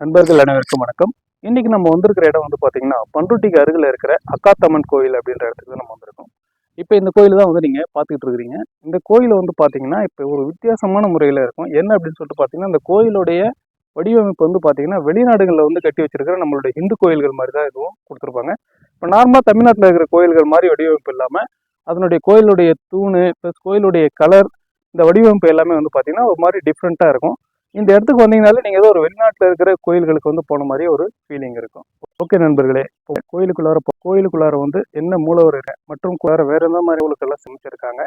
நண்பர்கள் அனைவருக்கும் வணக்கம். இன்னைக்கு நம்ம வந்திருக்கிற இடம் வந்து பாத்தீங்கன்னா பண்ருட்டிக்கு அருகில் இருக்கிற அக்காத்தம்மன் கோயில் அப்படின்ற இடத்துக்கு தான் நம்ம வந்திருக்கோம். இப்போ இந்த கோயில் தான் வந்து நீங்க பார்த்துக்கிட்டு இருக்கிறீங்க. இந்த கோயில் வந்து பாத்தீங்கன்னா இப்போ ஒரு வித்தியாசமான முறையில் இருக்கும். என்ன அப்படின்னு சொல்லிட்டு பார்த்தீங்கன்னா இந்த கோயிலுடைய வடிவமைப்பு வந்து பார்த்தீங்கன்னா வெளிநாடுகளில் வந்து கட்டி வச்சிருக்கிற நம்மளுடைய இந்து கோயில்கள் மாதிரி தான் இதுவும் கொடுத்துருப்பாங்க. இப்போ நார்மலாக தமிழ்நாட்டில் இருக்கிற கோயில்கள் மாதிரி வடிவமைப்பு இல்லாமல் அதனுடைய கோயிலுடைய தூணு ப்ளஸ் கோயிலுடைய கலர் இந்த வடிவமைப்பு எல்லாமே வந்து பார்த்தீங்கன்னா ஒரு மாதிரி டிஃப்ரெண்ட்டாக இருக்கும். இந்த இடத்துக்கு வந்தீங்கனாலே நீங்கள் ஏதோ ஒரு வெளிநாட்டில் இருக்கிற கோயில்களுக்கு வந்து போன மாதிரி ஒரு ஃபீலிங் இருக்கும். ஓகே நண்பர்களே கோயிலுக்குள்ளார கோயிலுக்குள்ளார வந்து என்ன மூலவர் இருக்கு மற்றும் குள்ளார வேற எந்த மாதிரி உங்களுக்கெல்லாம் சமைச்சிருக்காங்க?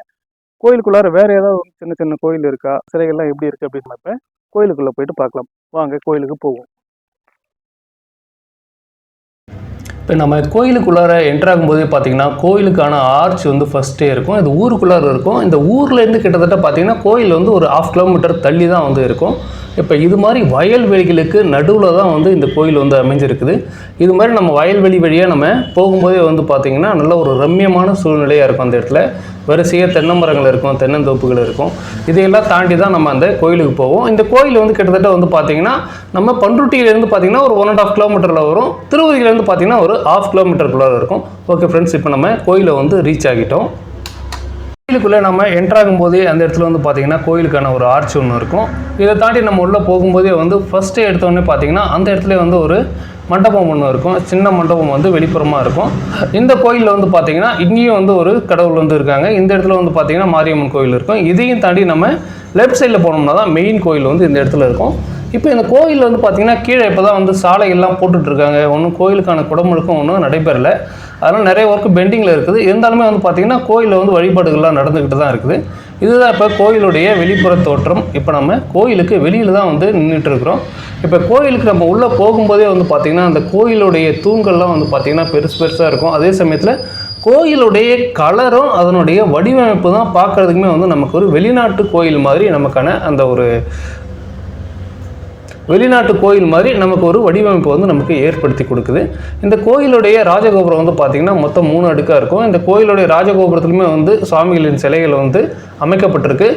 கோயிலுக்குள்ளார வேற ஏதாவது சின்ன சின்ன கோயில் இருக்கா? சிலைகள்லாம் எப்படி இருக்கு அப்படின்னு கோயிலுக்குள்ளே போயிட்டு பார்க்கலாம். வாங்க கோயிலுக்கு போவோம். இப்போ நம்ம கோயிலுக்குள்ளார என்ட்ரு ஆகும்போதே பார்த்திங்கன்னா கோயிலுக்கான ஆர்ச் வந்து ஃபஸ்ட்டே இருக்கும். இது ஊருக்குள்ளார இருக்கும். இந்த ஊர்லேருந்து கிட்டத்தட்ட பார்த்திங்கன்னா கோயில் வந்து ஒரு ஆஃப் கிலோமீட்டர் தள்ளி தான் வந்து இருக்கும். இப்போ இது மாதிரி வயல்வெளிகளுக்கு நடுவில் தான் வந்து இந்த கோயில் வந்து அமைஞ்சிருக்குது. இது மாதிரி நம்ம வயல்வெளி வழியாக நம்ம போகும்போதே வந்து பார்த்திங்கன்னா நல்ல ஒரு ரம்மியமான சூழ்நிலையாக இருக்கும் அந்த இடத்துல. வரிசையாக தென்னை மரங்கள் இருக்கும் தென்னந்தோப்புகள் இருக்கும். இதையெல்லாம் தாண்டி தான் நம்ம அந்த கோயிலுக்கு போவோம். இந்த கோயில் வந்து கிட்டத்தட்ட வந்து பார்த்திங்கன்னா நம்ம பண்ருட்டியிலேருந்து பார்த்திங்கன்னா ஒரு ஒன் அண்ட் ஆஃப் கிலோமீட்டரில் வரும். திருவதியிலேருந்து பார்த்திங்கன்னா ஒரு ஆஃப் கிலோமீட்டருக்குள்ளே இருக்கும். ஓகே ஃப்ரெண்ட்ஸ் இப்போ நம்ம கோயிலை வந்து ரீச் ஆகிட்டோம். கோயிலுக்குள்ளே நம்ம என்ட்ராகும் போதே அந்த இடத்துல வந்து பார்த்தீங்கன்னா கோயிலுக்கான ஒரு ஆர்ச் ஒன்று இருக்கும். இதை தாண்டி நம்ம உள்ளே போகும்போதே வந்து ஃபஸ்ட்டு எடுத்தோடனே பார்த்தீங்கன்னா அந்த இடத்துல வந்து ஒரு மண்டபம் ஒன்று இருக்கும். சின்ன மண்டபம் வந்து வெளிப்புறமாக இருக்கும். இந்த கோயிலில் வந்து பார்த்தீங்கன்னா இங்கேயும் வந்து ஒரு கடவுள் வந்து இருக்காங்க. இந்த இடத்துல வந்து பார்த்தீங்கன்னா மாரியம்மன் கோயில் இருக்கும். இதையும் தாண்டி நம்ம லெஃப்ட் சைடில் போனோம்னா தான் மெயின் கோயில் வந்து இந்த இடத்துல இருக்கும். இப்போ இந்த கோயிலில் வந்து பார்த்தீங்கன்னா கீழே இப்போ தான் வந்து சாலையெல்லாம் போட்டுட்ருக்காங்க ஒன்றும் கோயிலுக்கான குடமுழுக்கும் ஒன்றும் நடைபெறலை. அதனால் நிறைய ஒர்க் பெண்டிங்கில் இருக்குது. இருந்தாலுமே வந்து பார்த்திங்கன்னா கோயிலில் வந்து வழிபாடுகள்லாம் நடந்துக்கிட்டு தான் இருக்குது. இதுதான் இப்போ கோயிலுடைய வெளிப்புற தோற்றம். இப்போ நம்ம கோயிலுக்கு வெளியில் தான் வந்து நின்றுட்டு இருக்கிறோம். இப்போ கோயிலுக்கு நம்ம உள்ளே போகும்போதே வந்து பார்த்திங்கன்னா அந்த கோயிலுடைய தூண்கள்லாம் வந்து பார்த்திங்கன்னா பெருசு பெருசாக இருக்கும். அதே சமயத்தில் கோயிலுடைய கலரும் அதனுடைய வடிவமைப்பு தான் பார்க்குறதுக்குமே வந்து நமக்கு ஒரு வெளிநாட்டு கோயில் மாதிரி நமக்கான அந்த ஒரு வெளிநாட்டு கோயில் மாதிரி நமக்கு ஒரு வடிவமைப்பு வந்து நமக்கு ஏற்படுத்தி கொடுக்குது. இந்த கோயிலுடைய ராஜகோபுரம் வந்து பார்த்திங்கன்னா மொத்தம் மூணு அடுக்காக இருக்கும். இந்த கோயிலுடைய ராஜகோபுரத்துலையுமே வந்து சுவாமிகளின் சிலைகள் வந்து அமைக்கப்பட்டிருக்கு.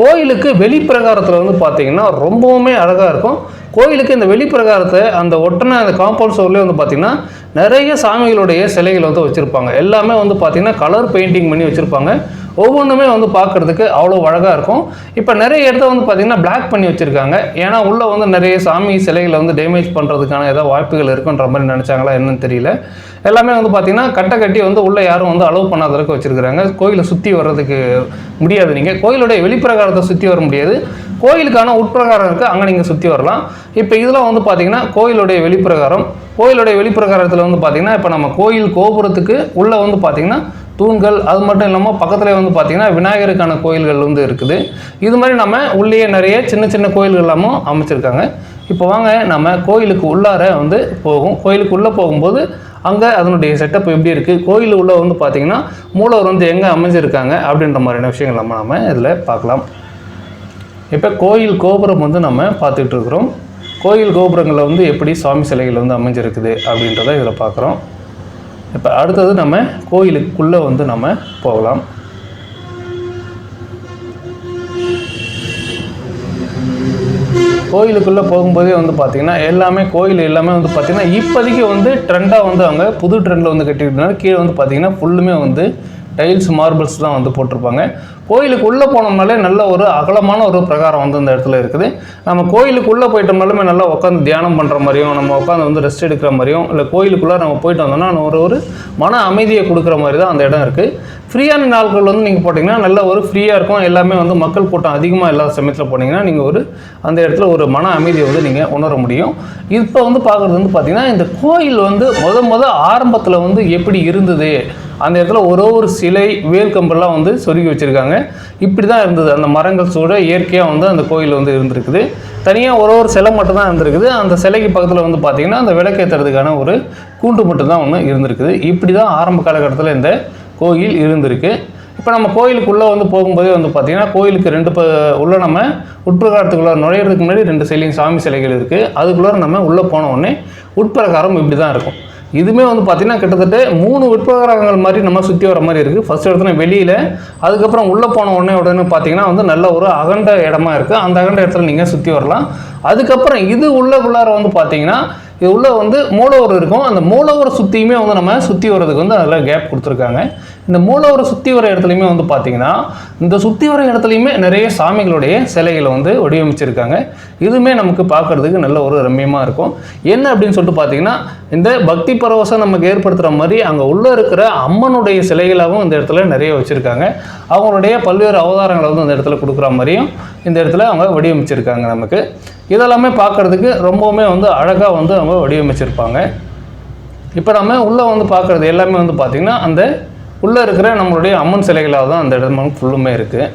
கோயிலுக்கு வெளிப்பிரகாரத்தில் வந்து பார்த்திங்கன்னா ரொம்பவுமே அழகாக இருக்கும். கோயிலுக்கு இந்த வெளிப்பிரகாரத்தை அந்த ஒட்டனை அந்த காம்பவுண்ட் சோர்லேயே வந்து பார்த்திங்கன்னா நிறைய சாமிகளுடைய சிலைகள் வந்து வச்சுருப்பாங்க. எல்லாமே வந்து பார்த்திங்கன்னா கலர் பெயிண்டிங் பண்ணி வச்சுருப்பாங்க. ஒவ்வொன்றுமே வந்து பார்க்குறதுக்கு அவ்வளோ அழகாக இருக்கும். இப்போ நிறைய இடத்த வந்து பார்த்திங்கன்னா பிளாக் பண்ணி வச்சுருக்காங்க. ஏன்னா உள்ளே வந்து நிறைய சாமி சிலைகளை வந்து டேமேஜ் பண்ணுறதுக்கான ஏதாவது வாய்ப்புகள் இருக்குன்ற மாதிரி நினச்சாங்களா என்னன்னு தெரியல. எல்லாமே வந்து பார்த்திங்கன்னா கட்டை கட்டி வந்து உள்ளே யாரும் வந்து அலோவ் பண்ணாத அளவுக்கு வச்சுருக்காங்க கோயிலை சுற்றி வர்றதுக்கு முடியாது நீங்கள் கோயிலுடைய வெளிப்பிரகாரத்தை சுற்றி வர முடியாது. கோயிலுக்கான உட்பிரகாரம் இருக்குது அங்கே நீங்கள் சுற்றி வரலாம். இப்போ இதெல்லாம் வந்து பார்த்திங்கன்னா கோயிலுடைய வெளிப்பிரகாரம். கோயிலுடைய வெளிப்பிரகாரத்தில் வந்து பார்த்திங்கன்னா இப்போ நம்ம கோயில் கோபுரத்துக்கு உள்ளே வந்து பார்த்திங்கன்னா தூண்கள் அது மட்டும் இல்லாமல் பக்கத்தில் வந்து பார்த்திங்கன்னா விநாயகருக்கான கோயில்கள் வந்து இருக்குது. இது மாதிரி நம்ம உள்ளே நிறைய சின்ன சின்ன கோயில்கள் எல்லாமும் அமைச்சிருக்காங்க. இப்போ வாங்க நம்ம கோயிலுக்கு உள்ளார வந்து போகும். கோயிலுக்கு உள்ளே போகும்போது அங்கே அதனுடைய செட்டப் எப்படி இருக்குது கோயில் உள்ளே வந்து பார்த்திங்கன்னா மூலவர் வந்து எங்கே அமைஞ்சிருக்காங்க? அப்படின்ற மாதிரியான விஷயங்கள் நம்ம நம்ம இதில் பார்க்கலாம். இப்போ கோயில் கோபுரம் வந்து நம்ம பார்த்துக்கிட்டு இருக்கிறோம் கோயில் கோபுரங்களில் வந்து எப்படி சுவாமி சிலைகள் வந்து அமைஞ்சிருக்குது அப்படின்றத இதில் பார்க்குறோம். இப்போ அடுத்தது நம்ம கோயிலுக்குள்ளே வந்து நம்ம போகலாம். கோயிலுக்குள்ளே போகும்போதே வந்து பார்த்திங்கன்னா எல்லாமே கோயில் எல்லாமே வந்து பார்த்திங்கன்னா இப்போதைக்கு வந்து ட்ரெண்டாக வந்து அவங்க புது ட்ரெண்டில் வந்து கட்டிக்கிட்டனால கீழே வந்து பார்த்திங்கன்னா ஃபுல்லுமே வந்து டைல்ஸ் மார்பிள்ஸ் தான் வந்து போட்டிருப்பாங்க. கோயிலுக்கு உள்ளே போனோம்னாலே நல்ல ஒரு அகலமான ஒரு பிரகாரம் வந்து இந்த இடத்துல இருக்குது. நம்ம கோயிலுக்கு உள்ளே போயிட்டோம்னாலுமே நல்லா உட்காந்து தியானம் பண்ணுற மாதிரியும் நம்ம உட்காந்து வந்து ரெஸ்ட் எடுக்கிற மாதிரியும் இல்லை கோயிலுக்குள்ளே நம்ம போயிட்டு வந்தோம்னா ஒரு ஒரு மன அமைதியை கொடுக்குற மாதிரி தான் அந்த இடம் இருக்குது ஃப்ரீயான நாட்கள் வந்து நீங்கள் போட்டிங்கன்னா நல்ல ஒரு ஃப்ரீயாக இருக்கும். எல்லாமே வந்து மக்கள் கூட்டம் அதிகமாக இல்லாத சமயத்தில் போனீங்கன்னா நீங்கள் ஒரு அந்த இடத்துல ஒரு மன அமைதியை வந்து நீங்கள் உணர முடியும். இப்போ வந்து பார்க்குறது வந்து பார்த்திங்கன்னா இந்த கோயில் வந்து முத முத ஆரம்பத்தில் வந்து எப்படி இருந்தது? அந்த இடத்துல ஒரு ஒரு சிலை வேர்க்கம்பெல்லாம் வந்து சொருகி வச்சுருக்காங்க. இப்படி தான் இருந்தது. அந்த மரங்கள் சூட இயற்கையாக வந்து அந்த கோயில் வந்து இருந்திருக்குது. தனியாக ஒரு ஒரு சிலை மட்டும் தான் இருந்திருக்குது. அந்த சிலைக்கு பக்கத்தில் வந்து பார்த்திங்கன்னா அந்த விளக்கேற்றுறதுக்கான ஒரு கூண்டு மட்டும் தான் ஒன்று இருந்திருக்குது. இப்படி தான் ஆரம்ப காலகட்டத்தில் இந்த கோயில் இருந்திருக்கு. இப்போ நம்ம கோயிலுக்குள்ளே வந்து போகும்போதே வந்து பார்த்திங்கன்னா கோயிலுக்கு ரெண்டு ப உள்ள நம்ம உட்பிரகாரத்துக்குள்ளே நுழையிறதுக்கு முன்னாடி ரெண்டு சிலையும் சாமி சிலைகள் இருக்குது அதுக்குள்ளே நம்ம உள்ளே போன உடனே உட்பிரகாரம் இப்படி தான் இருக்கும். இதுவுமே வந்து பார்த்திங்கன்னா கிட்டத்தட்ட மூணு உட்பிரகாரங்கள் மாதிரி நம்ம சுற்றி வர மாதிரி இருக்குது ஃபஸ்ட் இடத்துல வெளியில் அதுக்கப்புறம் உள்ளே போன உடனே உடனே பார்த்தீங்கன்னா வந்து நல்ல ஒரு அகண்ட இடமா இருக்குது அந்த அகண்ட இடத்துல நீங்கள் சுற்றி வரலாம். அதுக்கப்புறம் இது உள்ளக்குள்ளார வந்து பார்த்தீங்கன்னா இது உள்ளே வந்து மூலவர் இருக்கும். அந்த மூலவரை சுற்றியுமே வந்து நம்ம சுற்றி வர்றதுக்கு வந்து அதில் கேப் கொடுத்துருக்காங்க. இந்த மூலவரை சுற்றி வர இடத்துலையுமே வந்து பார்த்தீங்கன்னா இந்த சுற்றி வர இடத்துலையுமே நிறைய சாமிகளுடைய சிலைகளை வந்து வடிவமைச்சிருக்காங்க. இதுவுமே நமக்கு பார்க்கறதுக்கு நல்ல ஒரு ரம்மியமாக இருக்கும். என்ன அப்படின்னு சொல்லிட்டு பார்த்தீங்கன்னா இந்த பக்தி பரவசம் நமக்கு ஏற்படுத்துகிற மாதிரி அங்கே உள்ளே இருக்கிற அம்மனுடைய சிலைகளாகவும் இந்த இடத்துல நிறைய வச்சுருக்காங்க. அவங்களுடைய பல்வேறு அவதாரங்களை வந்து இந்த இடத்துல கொடுக்குற மாதிரியும் இந்த இடத்துல அவங்க வடிவமைச்சிருக்காங்க நமக்கு. இதெல்லாமே பார்க்கறதுக்கு ரொம்பவுமே வந்து அழகாக வந்து அவங்க வடிவமைச்சிருப்பாங்க. இப்போ நம்ம உள்ளே வந்து பார்க்குறது எல்லாமே வந்து பார்த்திங்கன்னா அந்த உள்ளே இருக்கிற நம்மளுடைய அம்மன் சிலைகளாக தான் அந்த இடம் ஃபுல்லுமே இருக்குது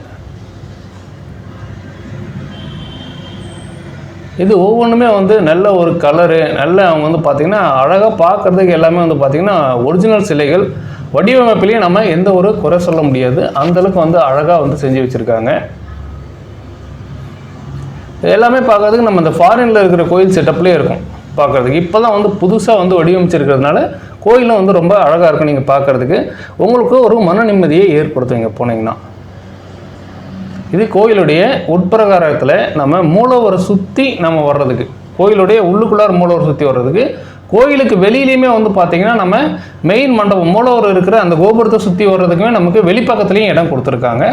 இது ஒவ்வொன்றுமே வந்து நல்ல ஒரு கலரு நல்ல அவங்க வந்து பார்த்திங்கன்னா அழகாக பார்க்குறதுக்கு எல்லாமே வந்து பார்த்திங்கன்னா ஒரிஜினல் சிலைகள். வடிவமைப்பிலையும் நம்ம எந்த ஒரு குறை சொல்ல முடியாது. அந்தளவுக்கு வந்து அழகாக வந்து செஞ்சு வச்சுருக்காங்க. எல்லாமே பார்க்கறதுக்கு நம்ம இந்த ஃபாரினில் இருக்கிற கோயில் செட்டப்லேயே இருக்கும். பார்க்குறதுக்கு இப்போ தான் வந்து புதுசாக வந்து வடிவமைச்சிருக்கிறதுனால கோயிலும் வந்து ரொம்ப அழகாக இருக்கும் நீங்கள் பார்க்குறதுக்கு உங்களுக்கு ஒரு மன நிம்மதியை ஏற்படுத்தும் இங்கே போனீங்கன்னா. இது கோயிலுடைய உட்பிரகாரத்தில் நம்ம மூலவரை சுற்றி நம்ம வர்றதுக்கு. கோயிலுடைய உள்ளுக்குள்ளார் மூலவர் சுற்றி வர்றதுக்கு. கோயிலுக்கு வெளியிலையுமே வந்து பார்த்தீங்கன்னா நம்ம மெயின் மண்டபம் மூலவர் இருக்கிற அந்த கோபுரத்தை சுற்றி வர்றதுக்குமே நமக்கு வெளிப்பக்கத்துலேயும் இடம் கொடுத்துருக்காங்க.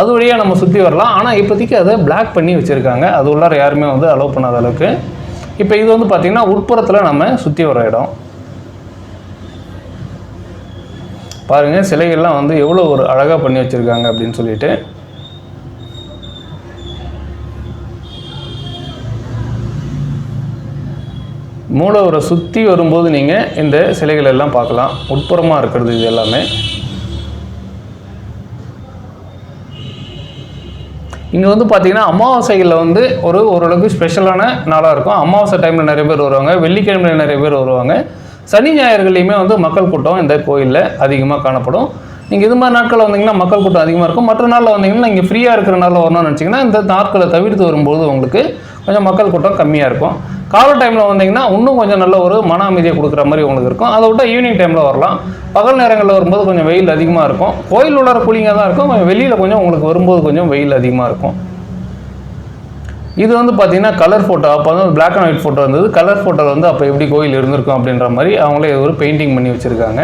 அது வழியாக நம்ம சுற்றி வரலாம். ஆனால் இப்போதைக்கு அதை பிளாக் பண்ணி வச்சுருக்காங்க. அது உள்ளார யாருமே வந்து அலோவ் பண்ணாத அளவுக்கு. இப்போ இது வந்து பார்த்திங்கன்னா உட்புறத்தில் நம்ம சுற்றி வர இடம். பாருங்கள் சிலைகள்லாம் வந்து எவ்வளோ ஒரு அழகாக பண்ணி வச்சுருக்காங்க அப்படின்னு சொல்லிட்டு. மூலவரை சுற்றி வரும்போது நீங்கள் இந்த சிலைகள் எல்லாம் பார்க்கலாம். உட்புறமாக இருக்கிறது இது எல்லாமே. இங்கே வந்து பார்த்தீங்கன்னா அமாவாசைகளில் வந்து ஒரு ஓரளவுக்கு ஸ்பெஷலான நாளாக இருக்கும். அமாவாசை டைமில் நிறைய பேர் வருவாங்க. வெள்ளிக்கிழமையில் நிறைய பேர் வருவாங்க. சனி ஞாயிறுகள்லையுமே வந்து மக்கள் கூட்டம் இந்த கோயிலில் அதிகமாக காணப்படும். நீங்கள் இது மாதிரி நாட்களில் வந்தீங்கன்னா மக்கள் கூட்டம் அதிகமாக இருக்கும். மற்ற நாளில் வந்தீங்கன்னா நீங்கள் ஃப்ரீயாக இருக்கிற நாளில் வரணும்னு நினச்சிங்கன்னா இந்த நாட்களை தவிர்த்து வரும்போது உங்களுக்கு கொஞ்சம் மக்கள் கூட்டம் கம்மியாக இருக்கும். காலை டைமில் வந்தீங்கன்னா இன்னும் கொஞ்சம் நல்ல ஒரு மன அமைதியை கொடுக்குற மாதிரி உங்களுக்கு இருக்கும். அதை விட்டால் ஈவினிங் டைமில் வரலாம். பகல் நேரங்களில் வரும்போது கொஞ்சம் வெயில் அதிகமாக இருக்கும். கோயில் உள்ளார கூலிங்காக தான் இருக்கும். கொஞ்சம் வெளியில் கொஞ்சம் உங்களுக்கு வரும்போது கொஞ்சம் வெயில் அதிகமாக இருக்கும். இது வந்து பார்த்தீங்கன்னா கலர் ஃபோட்டோ அப்போ வந்து பிளாக் அண்ட் ஒயிட் ஃபோட்டோ இருந்தது. கலர் ஃபோட்டோ வந்து அப்போ எப்படி கோயில் இருந்திருக்கும் அப்படின்ற மாதிரி அவங்களே ஒரு பெயிண்டிங் பண்ணி வச்சுருக்காங்க.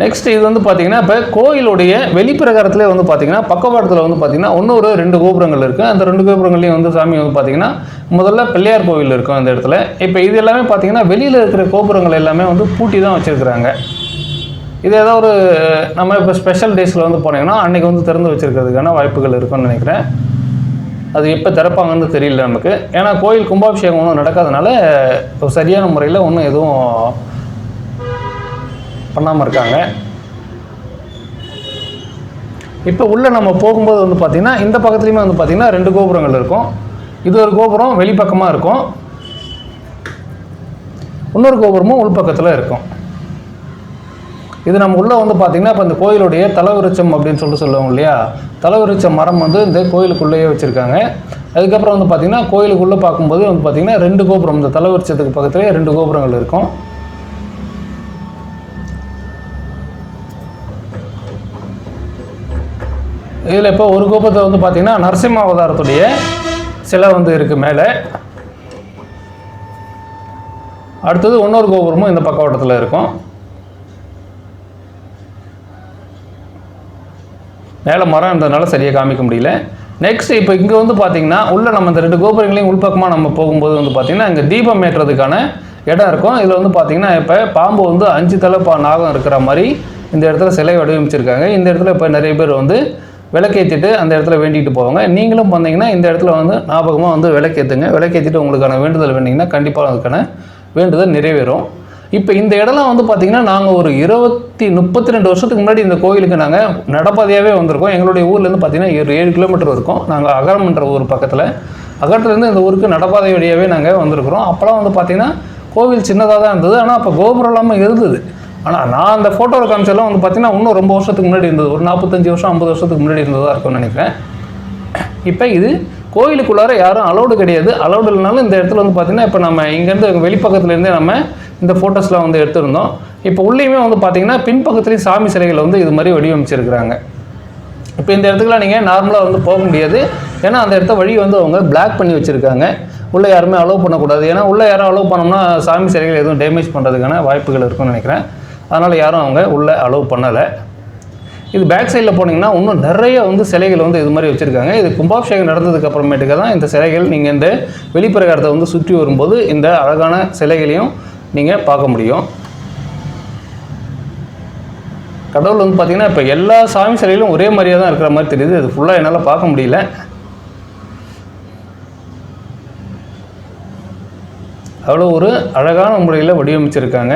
நெக்ஸ்ட் இது வந்து பார்த்தீங்கன்னா இப்போ கோயிலுடைய வெளிப்பிரகாரத்திலே வந்து பார்த்தீங்கன்னா பக்கவாட்டத்தில் வந்து பார்த்தீங்கன்னா இன்னொரு ரெண்டு கோபுரங்கள் இருக்குது அந்த ரெண்டு கோபுரங்கள்லேயும் வந்து சாமி வந்து பார்த்தீங்கன்னா முதல்ல பிள்ளையார் கோவில் இருக்கும் அந்த இடத்துல. இப்போ இது எல்லாமே பார்த்தீங்கன்னா வெளியில் இருக்கிற கோபுரங்கள் எல்லாமே வந்து பூட்டி தான் வச்சுருக்குறாங்க. இது ஏதோ ஒரு நம்ம இப்போ ஸ்பெஷல் டேஸில் வந்து போனீங்கன்னா அன்றைக்கி வந்து திறந்து வச்சுருக்கிறதுக்கான வாய்ப்புகள் இருக்குன்னு நினைக்கிறேன். அது எப்போ திறப்பாங்கன்னு தெரியல நமக்கு. ஏன்னா கோயில் கும்பாபிஷேகம் ஒன்றும் நடக்காதனால இப்போ சரியான முறையில் ஒன்றும் எதுவும் பண்ணாமல் இருக்காங்க. இப்போ உள்ளே நம்ம போகும்போது வந்து பார்த்திங்கன்னா இந்த பக்கத்துலேயுமே வந்து பார்த்திங்கன்னா ரெண்டு கோபுரங்கள் இருக்கும். இது ஒரு கோபுரம் வெளிப்பக்கமாக இருக்கும். இன்னொரு கோபுரமும் உள்பக்கத்தில் இருக்கும். இது நம்ம உள்ளே வந்து பார்த்திங்கன்னா இப்போ இந்த கோயிலுடைய தலவிருச்சம் அப்படின்னு சொல்லிட்டு சொல்லுவோம் இல்லையா? தலவிருச்ச மரம் வந்து இந்த கோயிலுக்குள்ளேயே வச்சுருக்காங்க. அதுக்கப்புறம் வந்து பார்த்திங்கன்னா கோயிலுக்குள்ளே பார்க்கும்போது வந்து பார்த்திங்கன்னா ரெண்டு கோபுரம். இந்த தலவிருச்சத்துக்கு பக்கத்துலேயே ரெண்டு கோபுரங்கள் இருக்கும். இதில் இப்போ ஒரு கோபுரத்தை வந்து பார்த்திங்கன்னா நரசிம்ம அவதாரத்துடைய சிலை வந்து இருக்குது மேலே. அடுத்தது இன்னொரு கோபுரமும் இந்த பக்கவட்டத்தில் இருக்கும். மேலே மரம் இருந்ததுனால சரியாக காமிக்க முடியல. நெக்ஸ்ட் இப்போ இங்கே வந்து பார்த்தீங்கன்னா உள்ளே நம்ம இந்த ரெண்டு கோபுரங்களையும் உள்பக்கமாக நம்ம போகும்போது வந்து பார்த்திங்கன்னா இங்கே தீபம் ஏற்றுறதுக்கான இடம் இருக்கும். இதில் வந்து பார்த்தீங்கன்னா இப்போ பாம்பு வந்து அஞ்சு தலை பா நாகம் இருக்கிற மாதிரி இந்த இடத்துல சிலை வடிவமைச்சிருக்காங்க. இந்த இடத்துல இப்போ நிறைய பேர் வந்து விளக்கேற்றிட்டு அந்த இடத்துல வேண்டிட்டு போவாங்க. நீங்களும் வந்தீங்கன்னா இந்த இடத்துல வந்து ஞாபகமாக வந்து விளக்கேற்றுங்க விளக்கேற்றிட்டு உங்களுக்கான வேண்டுதல் வேண்டிங்கன்னா கண்டிப்பாக அதுக்கான வேண்டுதல் நிறைவேறும். இப்போ இந்த இடம்லாம் வந்து பார்த்திங்கன்னா நாங்கள் ஒரு இருபத்தி முப்பத்தி ரெண்டு வருஷத்துக்கு முன்னாடி இந்த கோயிலுக்கு நாங்கள் நடப்பாதையாகவே வந்திருக்கோம். எங்களுடைய ஊர்லேருந்து பார்த்தீங்கன்னா ஒரு ஏழு கிலோமீட்டர் இருக்கும். நாங்கள் அகரம்ன்ற ஊர் பக்கத்தில். அகரத்துலேருந்து இந்த ஊருக்கு நடப்பாதை வழியாகவே நாங்கள் வந்திருக்கிறோம். அப்போலாம் வந்து பார்த்திங்கன்னா கோவில் சின்னதாக தான் இருந்தது. ஆனால் அப்போ கோபுரம் இல்லாமல் இருந்தது. ஆனால் நான் அந்த ஃபோட்டோவில் காமிச்செல்லாம் வந்து பார்த்திங்கன்னா இன்னும் ரொம்ப வருஷத்துக்கு முன்னாடி இருந்தது. ஒரு நாற்பத்தஞ்சு வருஷம் ஐம்பது வருஷத்துக்கு முன்னாடி இருந்ததாக இருக்கும்னு நினைக்கிறேன். இப்போ இது கோயிலுக்குள்ளார யாரும் அலௌடு கிடையாது. அலௌடு இல்லைனாலும் இந்த இடத்துல வந்து பார்த்தீங்கன்னா இப்போ நம்ம இங்கேருந்து வெளிப்பக்கத்துலேருந்தே நம்ம இந்த ஃபோட்டோஸ்லாம் வந்து எடுத்திருந்தோம். இப்போ உள்ளேயுமே வந்து பார்த்தீங்கன்னா பின்பக்கத்துலேயும் சாமி சிலைகளை வந்து இது மாதிரி வடிவமைச்சிருக்கிறாங்க. இப்போ இந்த இடத்துக்குலாம் நீங்கள் நார்மலாக வந்து போக முடியாது. ஏன்னா அந்த இடத்த வழி வந்து அவங்க பிளாக் பண்ணி வச்சுருக்காங்க. உள்ளே யாருமே அலோவ் பண்ணக்கூடாது. ஏன்னா உள்ளே யாரும் அலோவ் பண்ணோம்னா சாமி சிலைகள் எதுவும் டேமேஜ் பண்ணுறதுக்கான வாய்ப்புகள் இருக்கும்னு நினைக்கிறேன். அதனால் யாரும் அவங்க உள்ளே அலோவ் பண்ணலை. இது பேக் சைடில் போனீங்கன்னா இன்னும் நிறைய வந்து சிலைகள் வந்து இது மாதிரி வச்சுருக்காங்க. இது கும்பாபிஷேகம் நடந்ததுக்கு அப்புறமேட்டுக்கு தான் இந்த சிலைகள் நீங்கள் இந்த வெளிப்பிரகாரத்தை வந்து சுற்றி வரும்போது இந்த அழகான சிலைகளையும் நீங்கள் பார்க்க முடியும். கடவுள் வந்து பார்த்தீங்கன்னா இப்போ எல்லா சாமி சிலையிலும் ஒரே மாதிரியாக தான் இருக்கிற மாதிரி தெரியுது. அது ஃபுல்லாக என்னால் பார்க்க முடியல. அவ்வளோ ஒரு அழகான முறையில் வடிவமைச்சிருக்காங்க.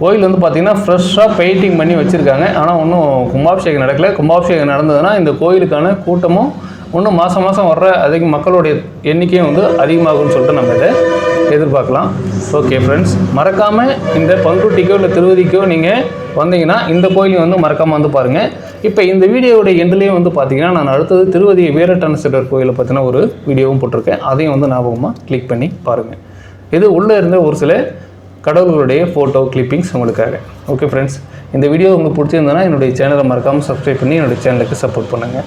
கோயில் வந்து பார்த்திங்கன்னா ஃப்ரெஷ்ஷாக பெயிண்டிங் பண்ணி வச்சுருக்காங்க. ஆனால் ஒன்றும் கும்பாபிஷேகம் நடக்கலை. கும்பாபிஷேகம் நடந்ததுன்னா இந்த கோயிலுக்கான கூட்டமும் இன்னும் மாதம் மாதம் வர்ற அதிக மக்களுடைய எண்ணிக்கையும் வந்து அதிகமாகும்னு சொல்லிட்டு நம்ம இதை எதிர்பார்க்கலாம். ஓகே ஃப்ரெண்ட்ஸ் மறக்காமல் இந்த பண்ருட்டிக்கோ இல்லை திருவதிக்கோ நீங்கள் வந்தீங்கன்னா இந்த கோயிலையும் வந்து மறக்காமல் வந்து பாருங்கள் இப்போ இந்த வீடியோவோட எண்ட்லேயும் வந்து பார்த்தீங்கன்னா நான் அடுத்தது திருவதி வீரட்டன சிலர் கோயிலை பற்றின ஒரு வீடியோவும் போட்டிருக்கேன். அதையும் வந்து ஞாபகமாக கிளிக் பண்ணி பாருங்கள் இது உள்ளே இருந்த ஒரு சில கடவுள்களுடைய ஃபோட்டோ கிளிப்பிங்ஸ் உங்களுக்காக. ஓகே ஃப்ரெண்ட்ஸ் இந்த வீடியோ உங்களுக்கு பிடிச்சிருந்தனா என்னுடைய சேனலை மறக்காமல் சப்ஸ்கிரைப் பண்ணி என்னுடைய சேனலுக்கு சப்போர்ட் பண்ணுங்கள்